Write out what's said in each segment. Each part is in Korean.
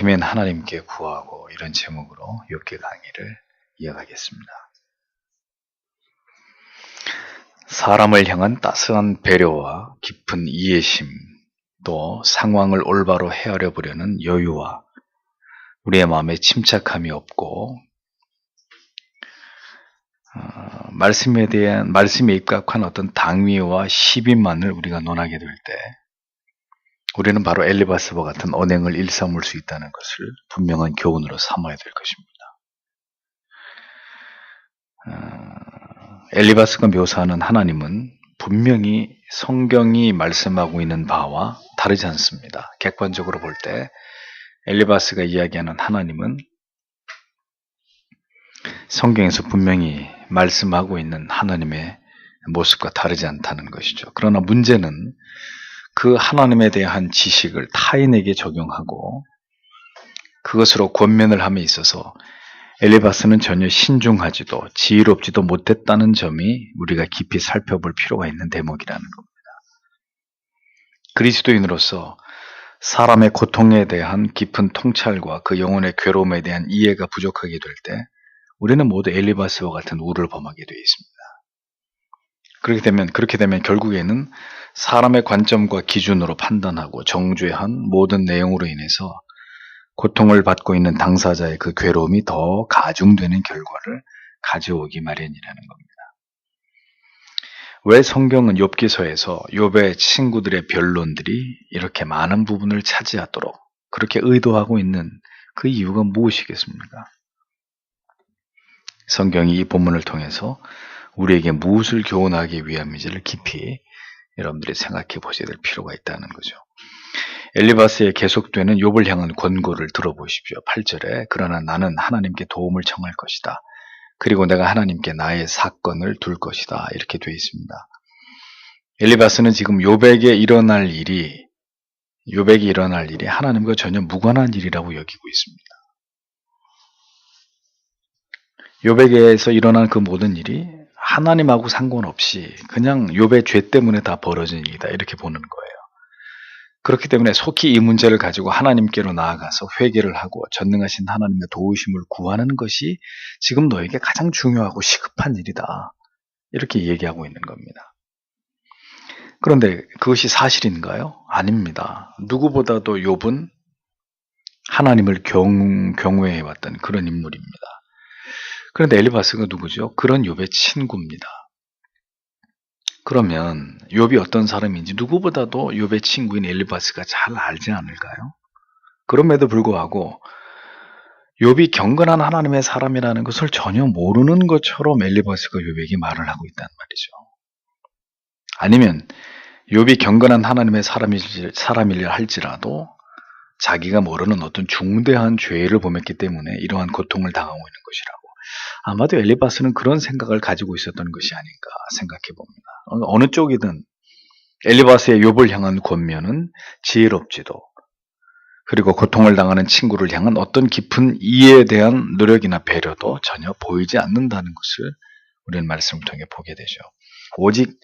같으면 하나님께 구하고 이런 제목으로 욥기 강의를 이어가겠습니다. 사람을 향한 따스한 배려와 깊은 이해심, 또 상황을 올바로 헤아려 보려는 여유와 우리의 마음에 침착함이 없고 어, 말씀에 대한 말씀에 입각한 어떤 당위와 시비만을 우리가 논하게 될 때 우리는 바로 엘리바스와 같은 언행을 일삼을 수 있다는 것을 분명한 교훈으로 삼아야 될 것입니다. 어, 엘리바스가 묘사하는 하나님은 분명히 성경이 말씀하고 있는 바와 다르지 않습니다. 객관적으로 볼 때 엘리바스가 이야기하는 하나님은 성경에서 분명히 말씀하고 있는 하나님의 모습과 다르지 않다는 것이죠. 그러나 문제는 그 하나님에 대한 지식을 타인에게 적용하고 그것으로 권면을 함에 있어서 엘리바스는 전혀 신중하지도 지혜롭지도 못했다는 점이 우리가 깊이 살펴볼 필요가 있는 대목이라는 겁니다. 그리스도인으로서 사람의 고통에 대한 깊은 통찰과 그 영혼의 괴로움에 대한 이해가 부족하게 될 때 우리는 모두 엘리바스와 같은 우를 범하게 되어 있습니다. 그렇게 되면 그렇게 되면 결국에는 사람의 관점과 기준으로 판단하고 정죄한 모든 내용으로 인해서 고통을 받고 있는 당사자의 그 괴로움이 더 가중되는 결과를 가져오기 마련이라는 겁니다. 왜 성경은 욥기서에서 욥의 친구들의 변론들이 이렇게 많은 부분을 차지하도록 그렇게 의도하고 있는 그 이유가 무엇이겠습니까? 성경이 이 본문을 통해서 우리에게 무엇을 교훈하기 위함인지를 깊이 여러분들이 생각해 보셔야 될 필요가 있다는 거죠. 엘리바스에 계속되는 욥을 향한 권고를 들어보십시오. 8절에 그러나 나는 하나님께 도움을 청할 것이다. 그리고 내가 하나님께 나의 사건을 둘 것이다. 이렇게 되어 있습니다. 엘리바스는 지금 욥에게 일어날 일이 욥에게 일어날 일이 하나님과 전혀 무관한 일이라고 여기고 있습니다. 욥에게서 일어난 그 모든 일이 하나님하고 상관없이 그냥 욥의 죄 때문에 다 벌어진 일이다 이렇게 보는 거예요. 그렇기 때문에 속히 이 문제를 가지고 하나님께로 나아가서 회개를 하고 전능하신 하나님의 도우심을 구하는 것이 지금 너에게 가장 중요하고 시급한 일이다. 이렇게 얘기하고 있는 겁니다. 그런데 그것이 사실인가요? 아닙니다. 누구보다도 욥은 하나님을 경, 경외해 왔던 그런 인물입니다. 그런데 엘리바스가 누구죠? 그런 욥의 친구입니다. 그러면 욥이 어떤 사람인지 누구보다도 욥의 친구인 엘리바스가 잘 알지 않을까요? 그럼에도 불구하고 욥이 경건한 하나님의 사람이라는 것을 전혀 모르는 것처럼 엘리바스가 욥에게 말을 하고 있단 말이죠. 아니면 욥이 경건한 하나님의 사람이라 할지라도 자기가 모르는 어떤 중대한 죄를 범했기 때문에 이러한 고통을 당하고 있는 것이라고. 아마도 엘리바스는 그런 생각을 가지고 있었던 것이 아닌가 생각해 봅니다. 어느 쪽이든 엘리바스의 욥을 향한 권면은 지혜롭지도 그리고 고통을 당하는 친구를 향한 어떤 깊은 이해에 대한 노력이나 배려도 전혀 보이지 않는다는 것을 우리는 말씀을 통해 보게 되죠. 오직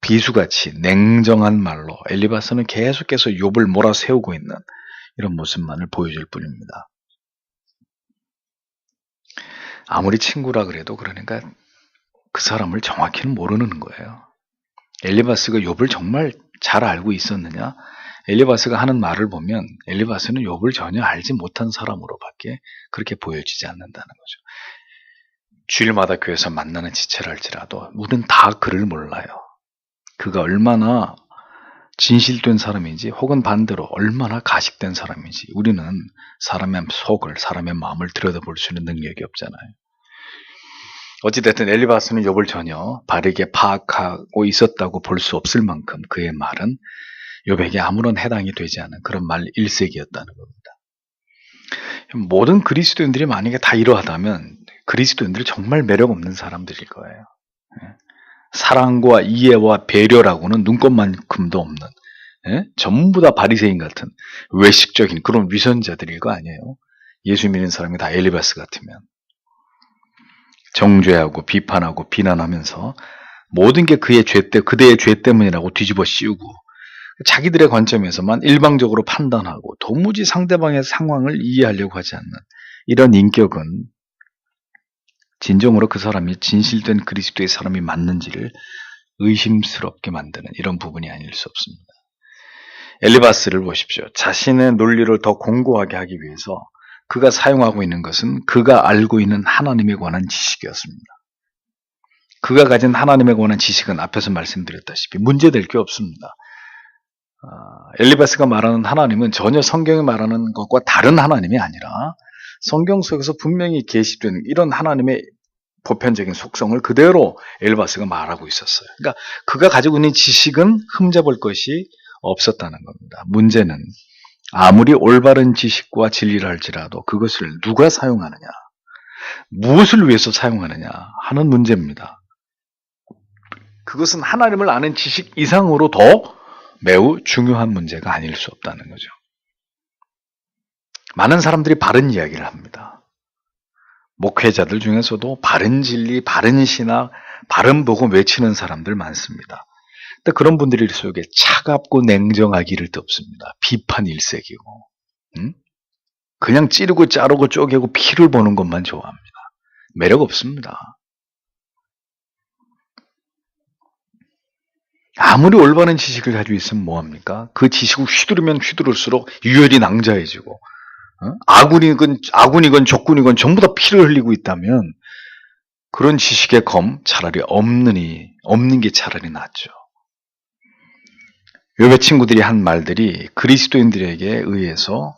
비수같이 냉정한 말로 엘리바스는 계속해서 욥을 몰아세우고 있는 이런 모습만을 보여줄 뿐입니다. 아무리 친구라 그래도 그러니까 그 사람을 정확히는 모르는 거예요. 엘리바스가 욥을 정말 잘 알고 있었느냐? 엘리바스가 하는 말을 보면 엘리바스는 욥을 전혀 알지 못한 사람으로밖에 그렇게 보여지지 않는다는 거죠. 주일마다 교회에서 만나는 지체를 할지라도 우리는 다 그를 몰라요. 그가 얼마나 진실된 사람인지 혹은 반대로 얼마나 가식된 사람인지 우리는 사람의 속을 사람의 마음을 들여다볼 수 있는 능력이 없잖아요. 어찌됐든 엘리바스는 욥을 전혀 바르게 파악하고 있었다고 볼 수 없을 만큼 그의 말은 욥에게 아무런 해당이 되지 않은 그런 말 일색이었다는 겁니다. 모든 그리스도인들이 만약에 다 이러하다면 그리스도인들이 정말 매력 없는 사람들일 거예요. 예. 사랑과 이해와 배려라고는 눈꽃만큼도 없는 예? 전부 다 바리새인 같은 외식적인 그런 위선자들일 거 아니에요. 예수 믿는 사람이 다 엘리바스 같으면 정죄하고 비판하고 비난하면서 모든 게 그의 죄 때, 그대의 죄 때문이라고 뒤집어 씌우고 자기들의 관점에서만 일방적으로 판단하고 도무지 상대방의 상황을 이해하려고 하지 않는 이런 인격은 진정으로 그 사람이 진실된 그리스도의 사람이 맞는지를 의심스럽게 만드는 이런 부분이 아닐 수 없습니다. 엘리바스를 보십시오. 자신의 논리를 더 공고하게 하기 위해서 그가 사용하고 있는 것은 그가 알고 있는 하나님에 관한 지식이었습니다. 그가 가진 하나님에 관한 지식은 앞에서 말씀드렸다시피 문제될 게 없습니다. 아, 엘리바스가 말하는 하나님은 전혀 성경이 말하는 것과 다른 하나님이 아니라 성경 속에서 분명히 계시된 이런 하나님의 보편적인 속성을 그대로 엘바스가 말하고 있었어요. 그러니까 그가 가지고 있는 지식은 흠잡을 것이 없었다는 겁니다. 문제는 아무리 올바른 지식과 진리를 할지라도 그것을 누가 사용하느냐, 무엇을 위해서 사용하느냐 하는 문제입니다. 그것은 하나님을 아는 지식 이상으로 더 매우 중요한 문제가 아닐 수 없다는 거죠. 많은 사람들이 바른 이야기를 합니다. 목회자들 중에서도 바른 진리, 바른 신학, 바른 복음 외치는 사람들 많습니다. 근데 그런 분들 속에 차갑고 냉정하기를 덥습니다. 비판 일색이고, 응? 그냥 찌르고 자르고 쪼개고 피를 보는 것만 좋아합니다. 매력 없습니다. 아무리 올바른 지식을 가지고 있으면 뭐합니까? 그 지식을 휘두르면 휘두를수록 유혈이 낭자해지고, 어? 아군이건, 아군이건 적군이건 전부 다 피를 흘리고 있다면, 그런 지식의 검 차라리 없느니, 없는 게 차라리 낫죠. 요배 친구들이 한 말들이 그리스도인들에게 의해서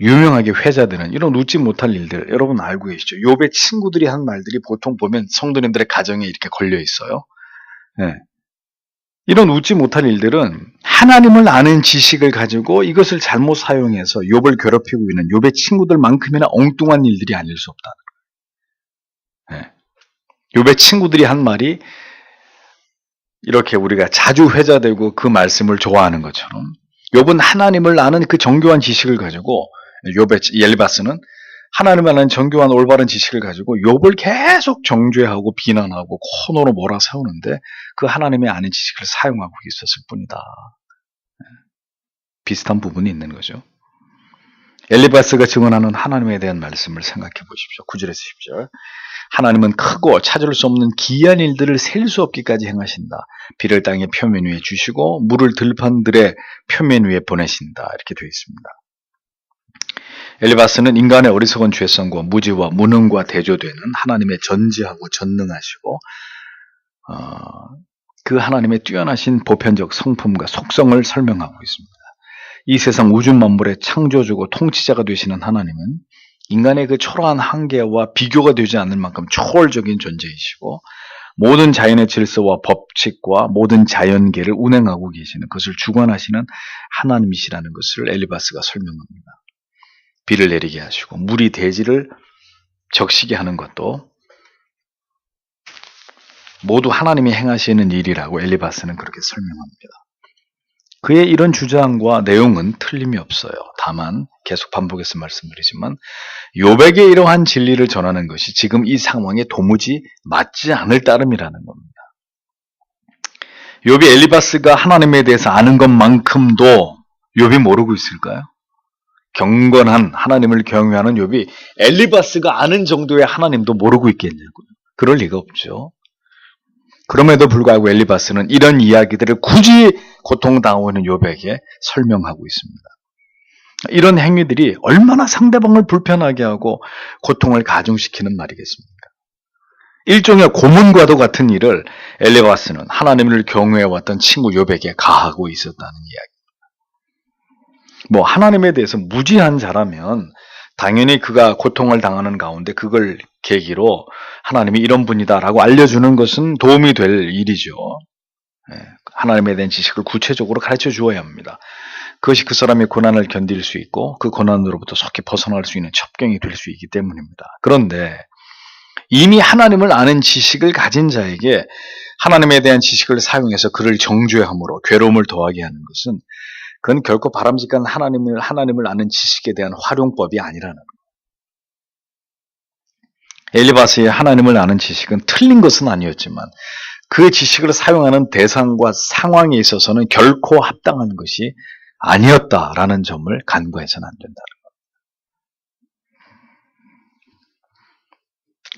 유명하게 회자되는 이런 웃지 못할 일들 여러분 알고 계시죠? 요배 친구들이 한 말들이 보통 보면 성도님들의 가정에 이렇게 걸려 있어요. 네. 이런 웃지 못할 일들은 하나님을 아는 지식을 가지고 이것을 잘못 사용해서 욥을 괴롭히고 있는 욥의 친구들만큼이나 엉뚱한 일들이 아닐 수 거예요. 욥의 친구들이 한 말이 이렇게 우리가 자주 회자되고 그 말씀을 좋아하는 것처럼 욥은 하나님을 아는 그 정교한 지식을 가지고 욥의 엘리바스는 하나님을 아는 정교한 올바른 지식을 가지고 욥을 계속 정죄하고 비난하고 코너로 몰아세우는데 그 하나님의 아는 지식을 사용하고 있었을 뿐이다. 비슷한 부분이 있는 거죠. 엘리바스가 증언하는 하나님에 대한 말씀을 생각해 보십시오. 9절에서 10절. 하나님은 크고 찾을 수 없는 기이한 일들을 셀 수 없기까지 행하신다. 비를 땅의 표면 위에 주시고 물을 들판들의 표면 위에 보내신다. 이렇게 되어 있습니다. 엘리바스는 인간의 어리석은 죄성과 무지와 무능과 대조되는 하나님의 전지하고 전능하시고 어, 그 하나님의 뛰어나신 보편적 성품과 속성을 설명하고 있습니다. 이 세상 우주 만물의 창조주고 통치자가 되시는 하나님은 인간의 그 초라한 한계와 비교가 되지 않을 만큼 초월적인 존재이시고 모든 자연의 질서와 법칙과 모든 자연계를 운행하고 계시는 그것을 주관하시는 하나님이시라는 것을 엘리바스가 설명합니다. 비를 내리게 하시고 물이 대지를 적시게 하는 것도 모두 하나님이 행하시는 일이라고 엘리바스는 그렇게 설명합니다. 그의 이런 주장과 내용은 틀림이 없어요. 다만 계속 반복해서 말씀드리지만 요백의 이러한 진리를 전하는 것이 지금 이 상황에 도무지 맞지 않을 따름이라는 겁니다. 요비 엘리바스가 하나님에 대해서 아는 것만큼도 요비 모르고 있을까요? 경건한 하나님을 경외하는 욥이 엘리바스가 아는 정도의 하나님도 모르고 있겠냐고요. 그럴 리가 없죠. 그럼에도 불구하고 엘리바스는 이런 이야기들을 굳이 고통당하고 있는 욥에게 설명하고 있습니다. 이런 행위들이 얼마나 상대방을 불편하게 하고 고통을 가중시키는 말이겠습니까? 일종의 고문과도 같은 일을 엘리바스는 하나님을 경외해왔던 친구 욥에게 가하고 있었다는 이야기. 뭐 하나님에 대해서 무지한 자라면 당연히 그가 고통을 당하는 가운데 그걸 계기로 하나님이 이런 분이다라고 알려주는 것은 도움이 될 일이죠. 예, 하나님에 대한 지식을 구체적으로 가르쳐 주어야 합니다. 그것이 그 사람의 고난을 견딜 수 있고 그 고난으로부터 속히 벗어날 수 있는 첩경이 될 수 있기 때문입니다. 그런데 이미 하나님을 아는 지식을 가진 자에게 하나님에 대한 지식을 사용해서 그를 정죄함으로 괴로움을 더하게 하는 것은 그건 결코 바람직한 하나님을, 하나님을 아는 지식에 대한 활용법이 아니라는 거예요. 엘리바스의 하나님을 아는 지식은 틀린 것은 아니었지만 그 지식을 사용하는 대상과 상황에 있어서는 결코 합당한 것이 아니었다라는 점을 간과해서는 안 된다.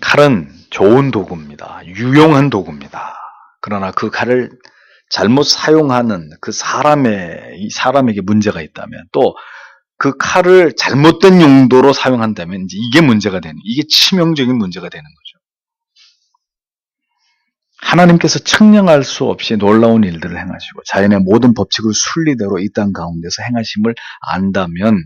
칼은 좋은 도구입니다. 유용한 도구입니다. 그러나 그 칼을 잘못 사용하는 그 사람의, 이 사람에게 문제가 있다면 또 그 칼을 잘못된 용도로 사용한다면 이제 이게 문제가 되는, 이게 치명적인 문제가 되는 거죠. 하나님께서 측량할 수 없이 놀라운 일들을 행하시고 자연의 모든 법칙을 순리대로 이 땅 가운데서 행하심을 안다면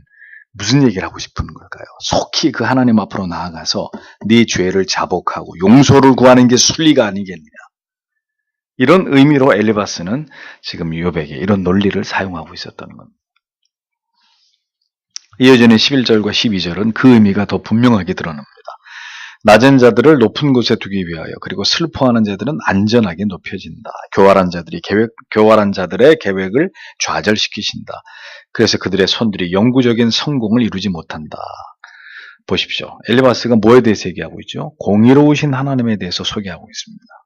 무슨 얘기를 하고 싶은 걸까요? 속히 그 하나님 앞으로 나아가서 네 죄를 자복하고 용서를 구하는 게 순리가 아니겠느냐. 이런 의미로 엘리바스는 지금 유업에게 이런 논리를 사용하고 있었다는 겁니다. 이어지는 11절과 12절은 그 의미가 더 분명하게 드러납니다. 낮은 자들을 높은 곳에 두기 위하여 그리고 슬퍼하는 자들은 안전하게 높여진다. 교활한 자들이 계획, 교활한 자들의 계획을 좌절시키신다. 그래서 그들의 손들이 영구적인 성공을 이루지 못한다. 보십시오. 엘리바스가 뭐에 대해서 얘기하고 있죠? 공의로우신 하나님에 대해서 소개하고 있습니다.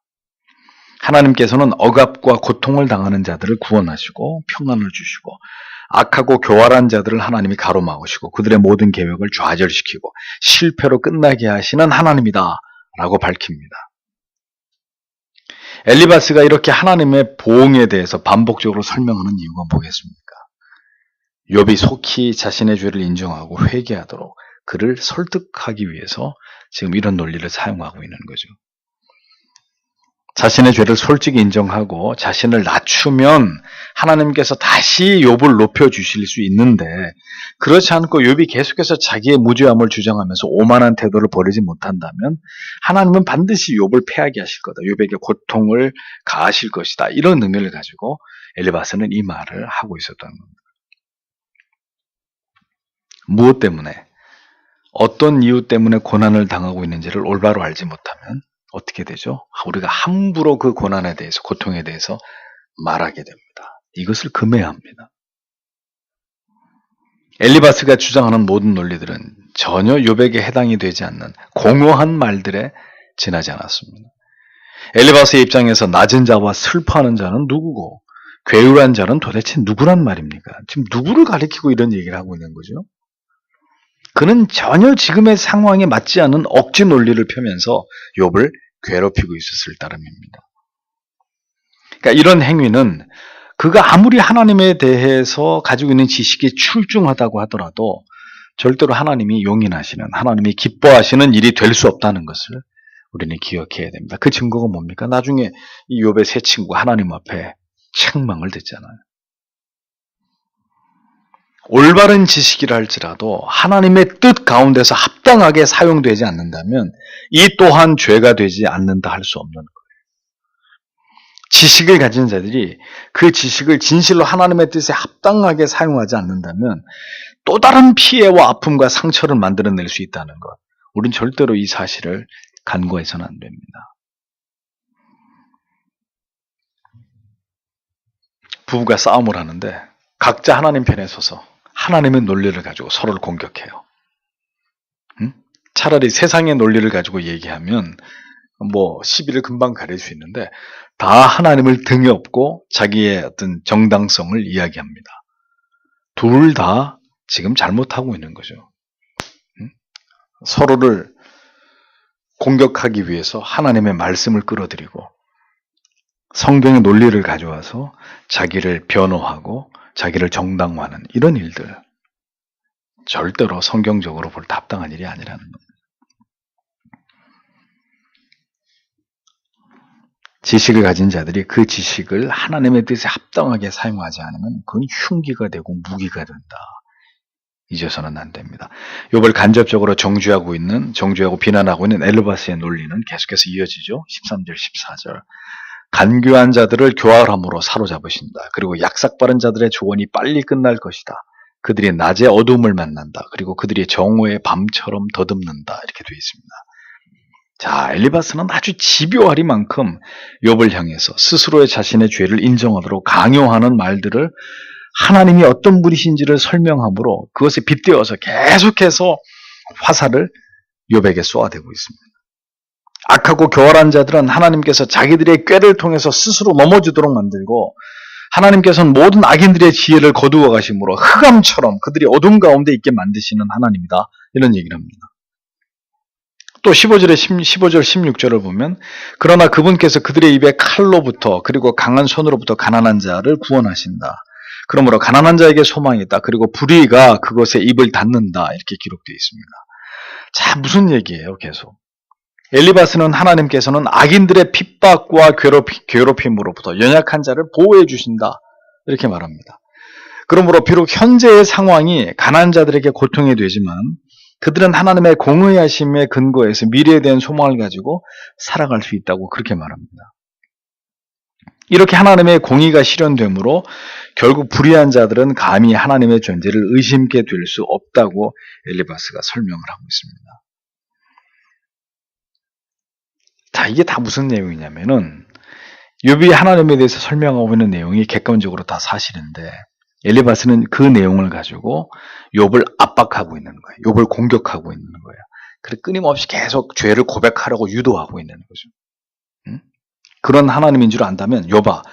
하나님께서는 억압과 고통을 당하는 자들을 구원하시고 평안을 주시고 악하고 교활한 자들을 하나님이 가로막으시고 그들의 모든 계획을 좌절시키고 실패로 끝나게 하시는 하나님이다 라고 밝힙니다. 엘리바스가 이렇게 하나님의 보응에 대해서 반복적으로 설명하는 이유가 뭐겠습니까? 욥이 속히 자신의 죄를 인정하고 회개하도록 그를 설득하기 위해서 지금 이런 논리를 사용하고 있는 거죠. 자신의 죄를 솔직히 인정하고 자신을 낮추면 하나님께서 다시 욥을 높여 주실 수 있는데 그렇지 않고 욥이 계속해서 자기의 무죄함을 주장하면서 오만한 태도를 버리지 못한다면 하나님은 반드시 욥을 패하게 하실 거다. 욥에게 고통을 가하실 것이다. 이런 의미를 가지고 엘리바스는 이 말을 하고 있었던 겁니다. 무엇 때문에 어떤 이유 때문에 고난을 당하고 있는지를 올바로 알지 못하면 어떻게 되죠? 우리가 함부로 그 고난에 대해서, 고통에 대해서 말하게 됩니다. 이것을 금해야 합니다. 엘리바스가 주장하는 모든 논리들은 전혀 요백에 해당이 되지 않는 공허한 말들에 지나지 않았습니다. 엘리바스의 입장에서 낮은 자와 슬퍼하는 자는 누구고 괴울한 자는 도대체 누구란 말입니까? 지금 누구를 가리키고 이런 얘기를 하고 있는 거죠? 그는 전혀 지금의 상황에 맞지 않은 억지 논리를 펴면서 욥을 괴롭히고 있었을 따름입니다. 그러니까 이런 행위는 그가 아무리 하나님에 대해서 가지고 있는 지식이 출중하다고 하더라도 절대로 하나님이 용인하시는 하나님이 기뻐하시는 일이 될 수 없다는 것을 우리는 기억해야 됩니다. 그 증거가 뭡니까? 나중에 이 욥의 세 친구 하나님 앞에 책망을 듣잖아요. 올바른 지식이라 할지라도 하나님의 뜻 가운데서 합당하게 사용되지 않는다면 이 또한 죄가 되지 않는다 할 수 없는 거예요. 지식을 가진 자들이 그 지식을 진실로 하나님의 뜻에 합당하게 사용하지 않는다면 또 다른 피해와 아픔과 상처를 만들어낼 수 있다는 것. 우리는 절대로 이 사실을 간과해서는 안 됩니다. 부부가 싸움을 하는데 각자 하나님 편에 서서 하나님의 논리를 가지고 서로를 공격해요. 응? 차라리 세상의 논리를 가지고 얘기하면 뭐 시비를 금방 가릴 수 있는데 다 하나님을 등에 업고 자기의 어떤 정당성을 이야기합니다. 둘 다 지금 잘못하고 있는 거죠. 응? 서로를 공격하기 위해서 하나님의 말씀을 끌어들이고 성경의 논리를 가져와서 자기를 변호하고 자기를 정당화하는 이런 일들 절대로 성경적으로 볼 답당한 일이 아니라는 겁니다. 지식을 가진 자들이 그 지식을 하나님의 뜻에 합당하게 사용하지 않으면 그건 흉기가 되고 무기가 된다. 잊어서는 안 됩니다. 이걸 간접적으로 정죄하고 있는, 정죄하고 비난하고 있는 엘르바스의 논리는 계속해서 이어지죠. 13절, 14절. 간교한 자들을 교활함으로 사로잡으신다. 그리고 약삭빠른 자들의 조언이 빨리 끝날 것이다. 그들이 낮에 어둠을 만난다. 그리고 그들이 정오에 밤처럼 더듬는다. 이렇게 되어 있습니다. 자, 엘리바스는 아주 집요하리만큼 욥을 향해서 스스로의 자신의 죄를 인정하도록 강요하는 말들을 하나님이 어떤 분이신지를 설명함으로 그것에 빗대어서 계속해서 화살을 욥에게 쏘아대고 있습니다. 악하고 교활한 자들은 하나님께서 자기들의 꾀를 통해서 스스로 넘어지도록 만들고 하나님께서는 모든 악인들의 지혜를 거두어 가심으로 흑암처럼 그들이 어둠 가운데 있게 만드시는 하나님이다. 이런 얘기를 합니다. 또 15절에 15절 16절을 보면 그러나 그분께서 그들의 입에 칼로부터 그리고 강한 손으로부터 가난한 자를 구원하신다. 그러므로 가난한 자에게 소망이 있다. 그리고 불의가 그것에 입을 닫는다. 이렇게 기록되어 있습니다. 자, 무슨 얘기예요, 계속? 엘리바스는 하나님께서는 악인들의 핍박과 괴롭히, 괴롭힘 으로부터 연약한 자를 보호해 주신다. 이렇게 말합니다. 그러므로 비록 현재의 상황이 가난한 자들에게 고통이 되지만 그들은 하나님의 공의하심의 근거에서 미래에 대한 소망을 가지고 살아갈 수 있다고 그렇게 말합니다. 이렇게 하나님의 공의가 실현되므로 결국 불의한 자들은 감히 하나님의 존재를 의심케 될 수 없다고 엘리바스가 설명을 하고 있습니다. 자, 이게 다 무슨 내용이냐면은 욥이 하나님에 대해서 설명하고 있는 내용이 객관적으로 다 사실인데 엘리바스는 그 내용을 가지고 욥을 압박하고 있는 거예요. 욥을 공격하고 있는 거예요. 그래 끊임없이 계속 죄를 고백하라고 유도하고 있는 거죠. 응? 그런 하나님인 줄 안다면 욥아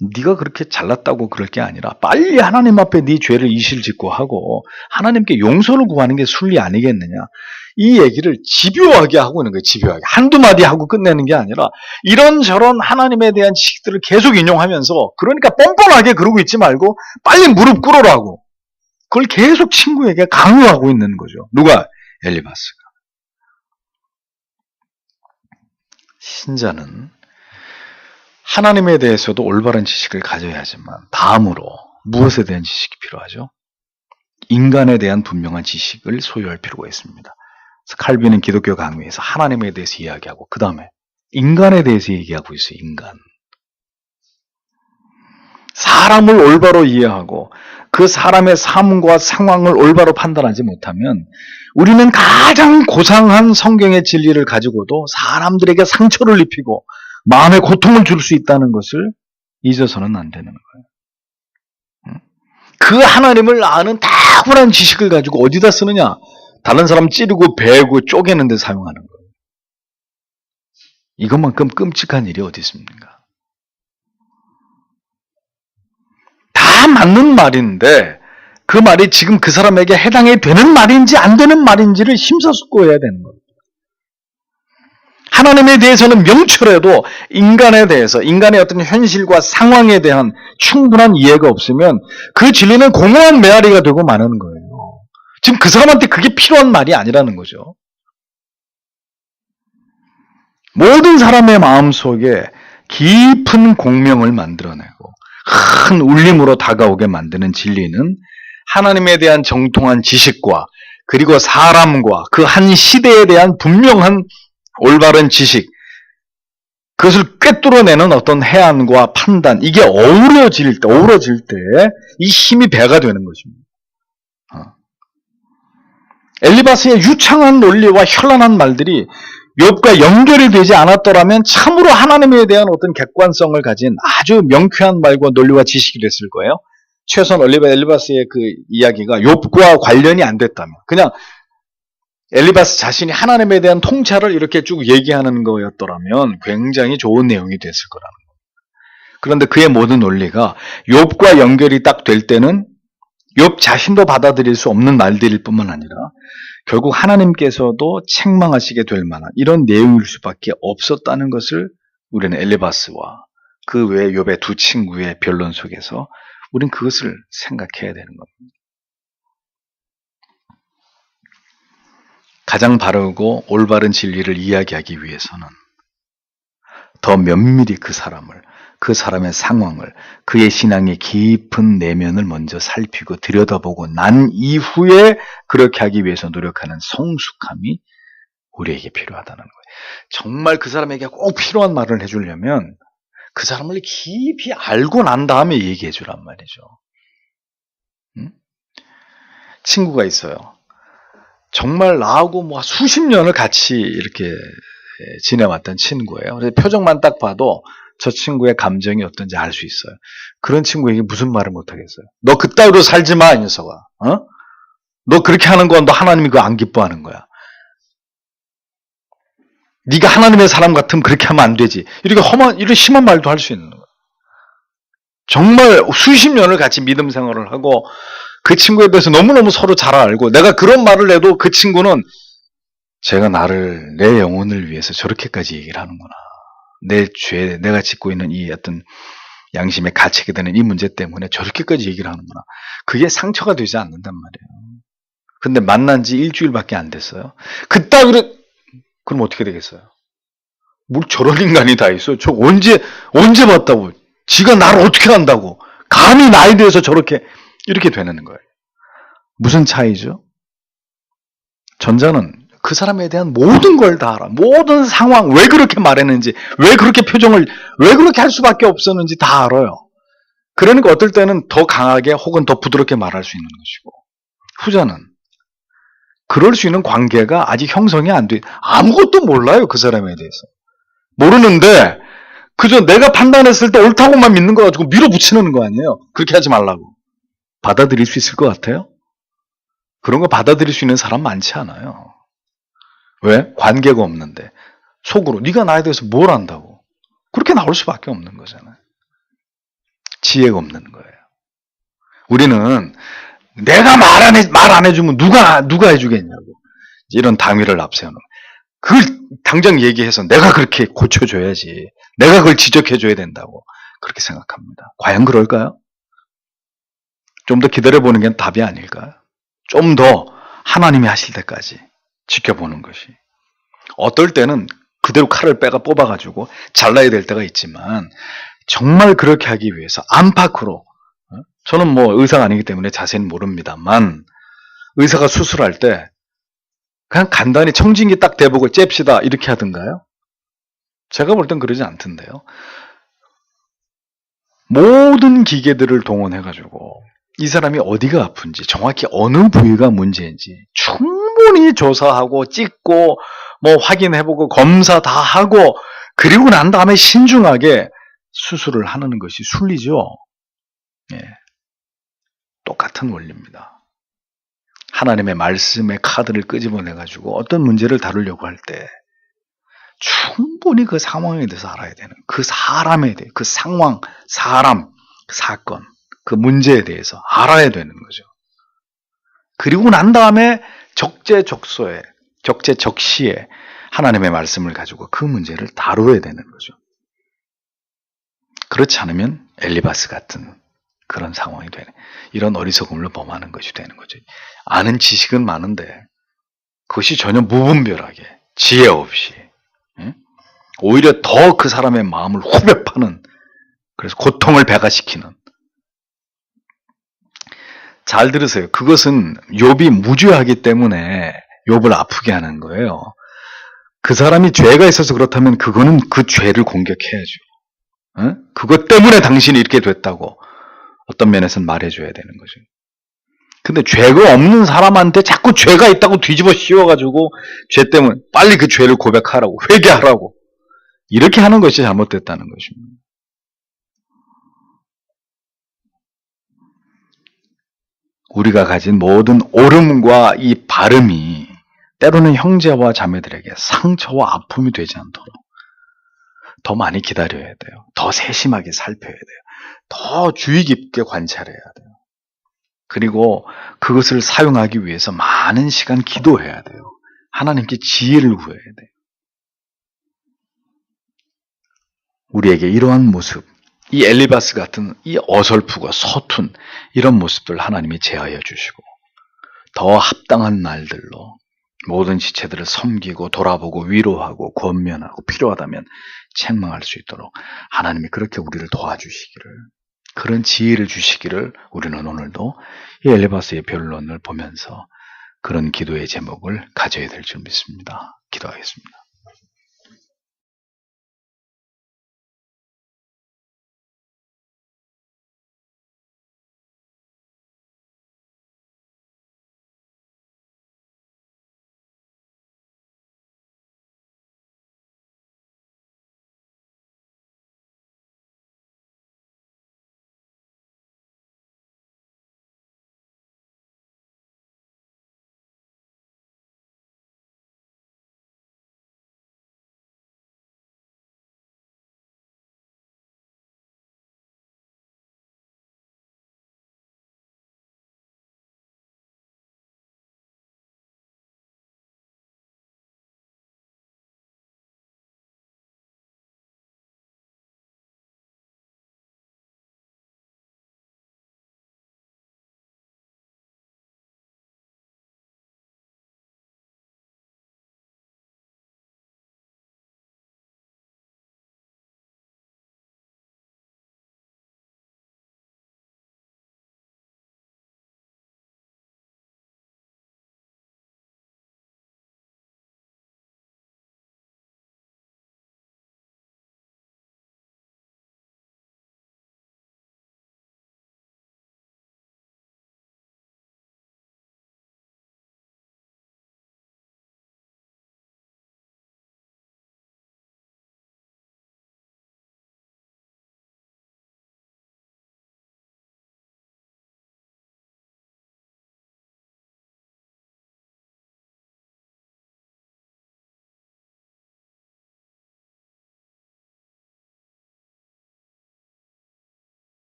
네가 그렇게 잘났다고 그럴 게 아니라 빨리 하나님 앞에 네 죄를 이실짓고 하고 하나님께 용서를 구하는 게 순리 아니겠느냐. 이 얘기를 집요하게 하고 있는 거예요. 집요하게. 한두 마디 하고 끝내는 게 아니라 이런저런 하나님에 대한 지식들을 계속 인용하면서 그러니까 뻔뻔하게 그러고 있지 말고 빨리 무릎 꿇으라고. 그걸 계속 친구에게 강요하고 있는 거죠. 누가? 엘리바스가. 신자는 하나님에 대해서도 올바른 지식을 가져야 하지만 다음으로 무엇에 대한 지식이 필요하죠? 인간에 대한 분명한 지식을 소유할 필요가 있습니다. 칼빈은 기독교 강의에서 하나님에 대해서 이야기하고 그 다음에 인간에 대해서 얘기하고 있어요. 인간. 사람을 올바로 이해하고 그 사람의 삶과 상황을 올바로 판단하지 못하면 우리는 가장 고상한 성경의 진리를 가지고도 사람들에게 상처를 입히고 마음에 고통을 줄 수 있다는 것을 잊어서는 안 되는 거예요. 그 하나님을 아는 탁월한 지식을 가지고 어디다 쓰느냐? 다른 사람 찌르고 베고 쪼개는 데 사용하는 거예요. 이것만큼 끔찍한 일이 어디 있습니까? 다 맞는 말인데 그 말이 지금 그 사람에게 해당이 되는 말인지 안 되는 말인지를 심사숙고해야 되는 거예요. 하나님에 대해서는 명철해도 인간에 대해서 인간의 어떤 현실과 상황에 대한 충분한 이해가 없으면 그 진리는 공허한 메아리가 되고 마는 거예요. 지금 그 사람한테 그게 필요한 말이 아니라는 거죠. 모든 사람의 마음 속에 깊은 공명을 만들어내고 큰 울림으로 다가오게 만드는 진리는 하나님에 대한 정통한 지식과 그리고 사람과 그 한 시대에 대한 분명한 올바른 지식, 그것을 꿰뚫어내는 어떤 해안과 판단, 이게 어우러질 때, 어우러질 때, 이 힘이 배가 되는 것입니다. 어. 엘리바스의 유창한 논리와 현란한 말들이 욥과 연결이 되지 않았더라면 참으로 하나님에 대한 어떤 객관성을 가진 아주 명쾌한 말과 논리와 지식이 됐을 거예요. 최소한 올리바 엘리바스의 그 이야기가 욥과 관련이 안 됐다면 그냥 엘리바스 자신이 하나님에 대한 통찰을 이렇게 쭉 얘기하는 거였더라면 굉장히 좋은 내용이 됐을 거라는 겁니다. 그런데 그의 모든 논리가 욥과 연결이 딱 될 때는 욥 자신도 받아들일 수 없는 말들일 뿐만 아니라 결국 하나님께서도 책망하시게 될 만한 이런 내용일 수밖에 없었다는 것을 우리는 엘리바스와 그 외 욥의 두 친구의 변론 속에서 우리는 그것을 생각해야 되는 겁니다. 가장 바르고 올바른 진리를 이야기하기 위해서는 더 면밀히 그 사람을, 그 사람의 상황을, 그의 신앙의 깊은 내면을 먼저 살피고 들여다보고 난 이후에 그렇게 하기 위해서 노력하는 성숙함이 우리에게 필요하다는 거예요. 정말 그 사람에게 꼭 필요한 말을 해주려면 그 사람을 깊이 알고 난 다음에 얘기해 주란 말이죠. 응? 친구가 있어요. 정말 나하고 뭐 수십 년을 같이 이렇게 지내왔던 친구예요. 그래서 표정만 딱 봐도 저 친구의 감정이 어떤지 알 수 있어요. 그런 친구에게 무슨 말을 못 하겠어요. 너 그따위로 살지 마, 이 녀석아. 어? 너 그렇게 하는 건 너 하나님이 그거 안 기뻐하는 거야. 네가 하나님의 사람 같으면 그렇게 하면 안 되지. 이렇게 험한 이런 심한 말도 할 수 있는 거예요. 정말 수십 년을 같이 믿음 생활을 하고 그 친구에 대해서 너무너무 서로 잘 알고 내가 그런 말을 해도 그 친구는 제가 나를 내 영혼을 위해서 저렇게까지 얘기를 하는구나. 내 죄, 내가 짓고 있는 이 어떤 양심의 가책이 되는 이 문제 때문에 저렇게까지 얘기를 하는구나. 그게 상처가 되지 않는단 말이에요. 근데 만난 지 일주일밖에 안 됐어요. 그따위로 그럼 어떻게 되겠어요? 뭘 저런 인간이 다 있어? 저 언제 언제 봤다고? 지가 나를 어떻게 안다고? 감히 나에 대해서 저렇게 이렇게 되는 거예요. 무슨 차이죠? 전자는 그 사람에 대한 모든 걸 다 알아. 모든 상황, 왜 그렇게 말했는지, 왜 그렇게 표정을, 왜 그렇게 할 수밖에 없었는지 다 알아요. 그러니까 어떨 때는 더 강하게 혹은 더 부드럽게 말할 수 있는 것이고, 후자는 그럴 수 있는 관계가 아직 형성이 안 돼. 아무것도 몰라요, 그 사람에 대해서. 모르는데, 그저 내가 판단했을 때 옳다고만 믿는 거 가지고 밀어붙이는 거 아니에요. 그렇게 하지 말라고. 받아들일 수 있을 것 같아요? 그런 거 받아들일 수 있는 사람 많지 않아요. 왜? 관계가 없는데. 속으로 네가 나에 대해서 뭘 안다고. 그렇게 나올 수밖에 없는 거잖아요. 지혜가 없는 거예요. 우리는 내가 말 안 해, 말 안 해주면 누가, 누가 해주겠냐고. 이런 당위를 앞세우는. 그걸 당장 얘기해서 내가 그렇게 고쳐줘야지. 내가 그걸 지적해줘야 된다고. 그렇게 생각합니다. 과연 그럴까요? 좀 더 기다려보는 게 답이 아닐까요? 좀 더 하나님이 하실 때까지 지켜보는 것이. 어떨 때는 그대로 칼을 빼가 뽑아가지고 잘라야 될 때가 있지만 정말 그렇게 하기 위해서 안팎으로 어? 저는 뭐 의사가 아니기 때문에 자세히는 모릅니다만 의사가 수술할 때 그냥 간단히 청진기 딱 대보고 잽시다 이렇게 하던가요? 제가 볼 땐 그러지 않던데요. 모든 기계들을 동원해가지고 이 사람이 어디가 아픈지 정확히 어느 부위가 문제인지 충 분히 조사하고 찍고 뭐 확인해보고 검사 다 하고 그리고 난 다음에 신중하게 수술을 하는 것이 순리죠. 예. 똑같은 원리입니다. 하나님의 말씀의 카드를 끄집어내 가지고 어떤 문제를 다루려고 할 때 충분히 그 상황에 대해서 알아야 되는 그 사람에 대해 그 상황, 사람, 사건, 그 문제에 대해서 알아야 되는 거죠. 그리고 난 다음에 적재적소에 적재적시에 하나님의 말씀을 가지고 그 문제를 다루어야 되는 거죠. 그렇지 않으면 엘리바스 같은 그런 상황이 되는 이런 어리석음을 범하는 것이 되는 거죠. 아는 지식은 많은데 그것이 전혀 무분별하게 지혜 없이 응? 오히려 더 그 사람의 마음을 후벼 파는 그래서 고통을 배가시키는 잘 들으세요. 그것은 욥이 무죄하기 때문에 욥을 아프게 하는 거예요. 그 사람이 죄가 있어서 그렇다면 그거는 그 죄를 공격해야죠. 응? 그것 때문에 당신이 이렇게 됐다고 어떤 면에서는 말해줘야 되는 거죠. 근데 죄가 없는 사람한테 자꾸 죄가 있다고 뒤집어 씌워가지고 죄 때문에 빨리 그 죄를 고백하라고 회개하라고 이렇게 하는 것이 잘못됐다는 것입니다. 우리가 가진 모든 옳음과 이 발음이 때로는 형제와 자매들에게 상처와 아픔이 되지 않도록 더 많이 기다려야 돼요. 더 세심하게 살펴야 돼요. 더 주의 깊게 관찰해야 돼요. 그리고 그것을 사용하기 위해서 많은 시간 기도해야 돼요. 하나님께 지혜를 구해야 돼요. 우리에게 이러한 모습, 이 엘리바스 같은 이 어설프고 서툰 이런 모습들 하나님이 제하여 주시고 더 합당한 날들로 모든 지체들을 섬기고 돌아보고 위로하고 권면하고 필요하다면 책망할 수 있도록 하나님이 그렇게 우리를 도와주시기를 그런 지혜를 주시기를 우리는 오늘도 이 엘리바스의 변론을 보면서 그런 기도의 제목을 가져야 될 줄 믿습니다. 기도하겠습니다.